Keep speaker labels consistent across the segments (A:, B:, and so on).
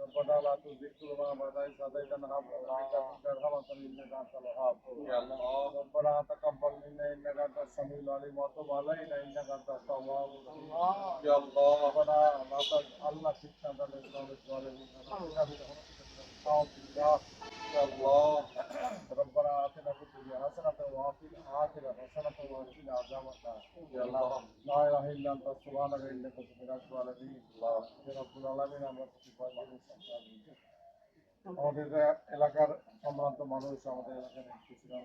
A: ربنا لا تزغ قلوبنا بعد إذ هديتنا وهب لنا من لدنك رحمة إنك أنت الوهاب ربنا تقبل منا إنك أنت السميع العليم وتب علينا إنك أنت التواب الرحيم يا الله ربنا لا تجعلنا فتنة للقوم الظالمين الآخرة حسنة وقنا عذاب النار يا الله لا إله إلا أنت سبحانك إنك كنت من الظالمين يا رب العالمين আমরা প্রতিবার মানুষ আমাদের এলাকার সম্ভ্রান্ত মানুষ আমাদের এলাকার কিছুজন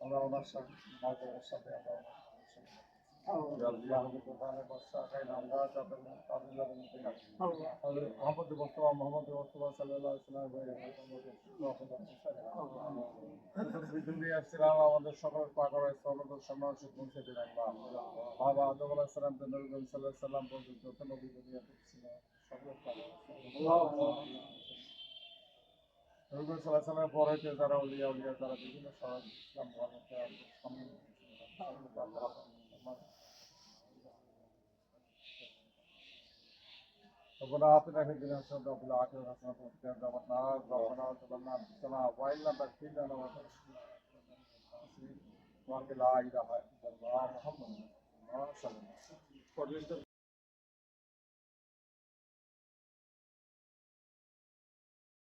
A: আমরা ওনার সাথে মাঝের সাথে আমরা সম্মান যে যারা উলিয়া উলিয়া যারা বিভিন্ন সমাজ ধর্মকে ربنا آتنا في الدنيا حسنة وفي الآخرة حسنة وقنا عذاب النار ربنا تقبلنا بالصلاة وإن لم تغفر لنا وترحمنا وأنت لا إله إلا الله محمد صلى الله عليه وسلم۔